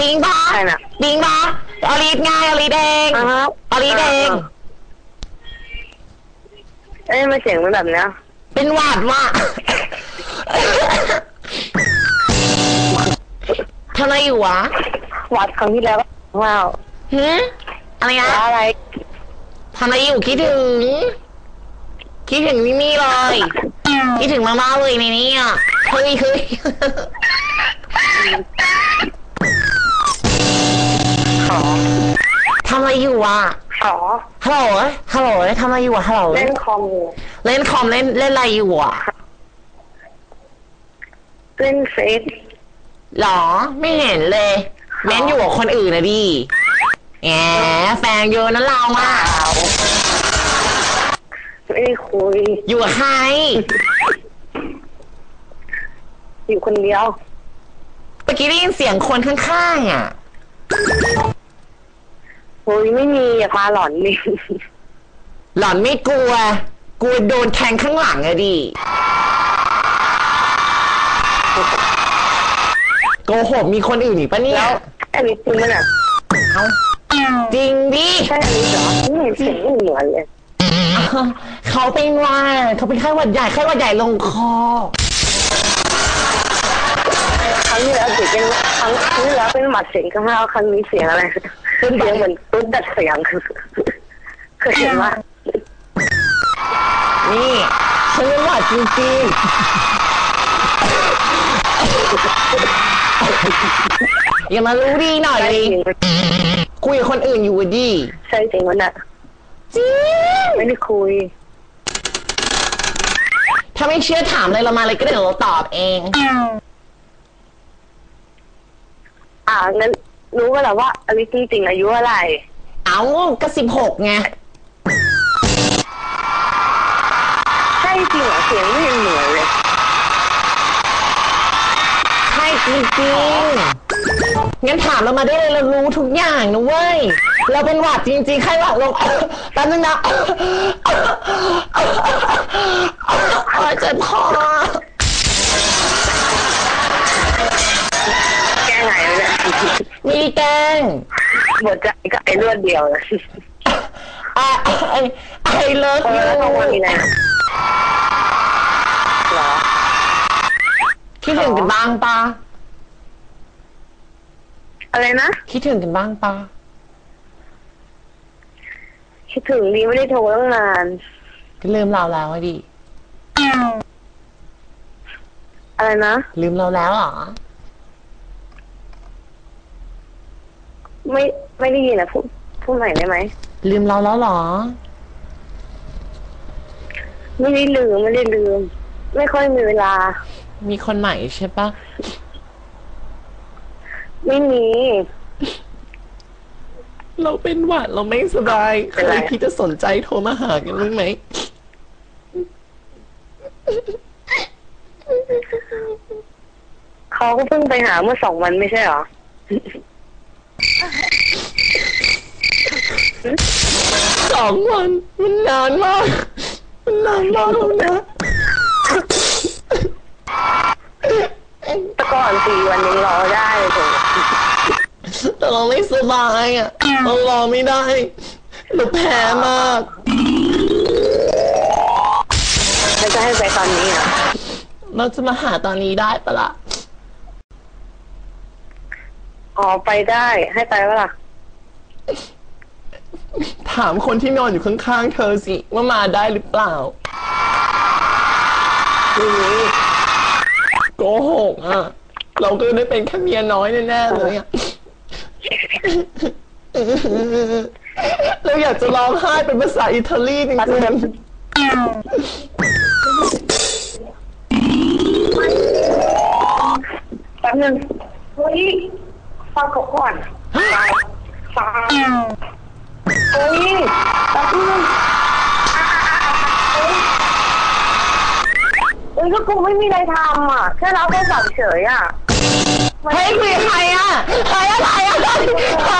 บิงปะใครน่ะ บิงปะอลิสไงอลิสเองอ่าฮะอลิสเองเอ้ยมาเสียงมันแบบเนี้ยเป็นหวัดว่ะทำอะไรอยู่วะวัดครั้งที่แล้วว้าวหืมอะไรนะแล้วอะไร ทำอะไรอยู่คิดถึง คิดถึงนี่นี่เลย คิดถึงมากๆเลยในนี้อะเฮ้ยเฮ้ยำอะไรอยู่อะขอฮัลโหลฮัลโหลทำอะไรอยู่อะฮัลโหลเล่นคอมอยู่เล่นคอมเล่นเล่นอะไรอยู่อะเล่นเฟซหรอ ไม่เห็นเลยเม้นอยู่กับคนอื่นนะดิแหมแฟนเยอะนะเราอะไม่ได้คุย อยู่กับใคร อยู่คนเดียวเมื่อกี้ได้ยินเสียงคนข้างๆอะ โอ้ยไม่มีอย่าพาหลอนนี่หล่อนไม่กลัว กลัวโดนแทงข้างหลังอะดิ โกหกมีคนอื่นอีกปะเนี่ย แล้วอันนี้จริงมันอะเอาจริงดิ ใช่อันนี้เหรอไม่เห็นเสียงไม่เหมือนเลยเขาเป็นหว่าดเขาเป็นไข้หวัดใหญ่ไข้หวัดใหญ่ลงคอ ครั้งที่แล้วเสียงเป็น ครั้งที่แล้วเป็นหมัดเสียงข้างหน้าครั้งนี้เสียงอะไรเสียงเหมือนตุ๊ดดัดเสียงเคยเห็นว่านี่ฉันเป็นหวัดจริงๆอย่ามารู้ดีหน่อยใช่ดิจริงคุยกับคนอื่นอยู่อะดิใช่จริงมันอะจริงไม่ได้คุย ถ้าไม่เชื่อถามเลยเรามาเลยก็เดี๋ยวเราตอบเอง อ่างั้นรู้กันแล้วว่าอลิซจริงๆอายุอะไรเอาก็สิบหกไง ใช่จริงเหรอเสียงไม่เห็นเหมือนเลย ใช่จริงๆงั้นถามเรามาได้เลยเรารู้ทุกอย่างนะเว้ย เราเป็นหวัดจริงๆ ใครหวัดลงแป๊บนึงนะเจ็บคอ มีแกงหมดใจกับไอ้เลือดเดียวเลยไอไอไอเลิฟเอยูอแล้วทำวันนี้ไงเหรอคิดถึงกันบ้างปะอะไรนะ คิดถึงกันบ้างปะคิดถึงดีไม่ได้โทรตั้งนานก็ลืมเราแล้วอะดิอะไรนะ ลืมเราแล้วเหรอ ไม่ไม่ได้ยินอะพูดพูดใหม่ได้ไหมลืมเราแล้วเหรอ ไม่ได้ลืมไม่ได้ลืม ไม่ค่อยมีเวลา มีคนใหม่ใช่ปะไม่มีเราเป็นหวัดเราไม่สบายเป็ใคนไรรที่จะสนใจโทรมาหากันบ้างไหมเขาก็เพิ่งไปหาเมื่อสองวันไม่ใช่เหรอ สองวันมันนานมาก มันนานมากแล้วนะ แต่ก่อนสี่วันยังรอได้เลยแต่เราไม่สบายอะเรารอไม่ได้เราแพ้มากแล้วจะให้ไปตอนนี้เหรอเราจะมาหาตอนนี้ได้ปะล่ะ อ๋อไปได้ให้ไปวะล่ะ ถามคนที่นอนอยู่ข้างๆเธอสิ ว่ามาได้หรือเปล่าไม่มีโกหกอะ เราก็ได้เป็นแค่เมียน้อยแน่ๆเลยอะเราอยากจะร้องไห้เป็นภาษาอิตาลีจริงๆแป๊บนึงเฮ้ย ฟังเขาก่อนฟังเฮ้ยแป๊บนึงเฮ้ยก็กูไม่มีอะไรทำอะ แค่รับโทรศัพท์เฉยอะเฮ้ยคุยกับใครอะใครอะใครอะใครใคร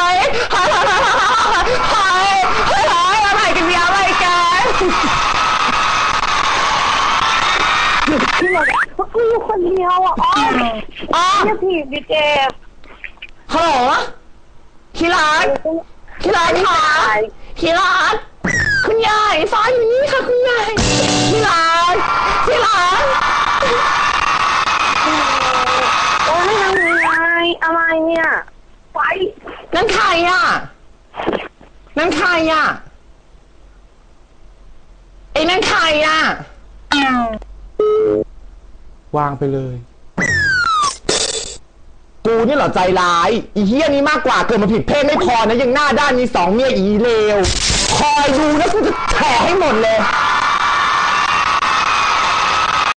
ใครใครใครใครอะไรกันเนี่ยอะไรกันที่บอกว่ากูอยู่คนเดียวอะอ๋ออ๋อเนี่ยผีดิเจ็บ ฮัลโหลที่รักที่รักค่ะที่รักคุณยายฟ้าอยู่นี่ค่ะคุณยายที่รักที่รักโอ้ยทำยังไงอะไรเนี่ยไปนั่นใครอะนั่นใครอะไอ้นั่นใครอะวางไปเลย กูนี่เหรอใจร้ายอีเฮียนี้มากกว่าเกิดมาผิดเพศไม่พอนะยังหน้าด้านมีสองเมียอีเลวคอยดูนะกูจะแฉให้หมดเลย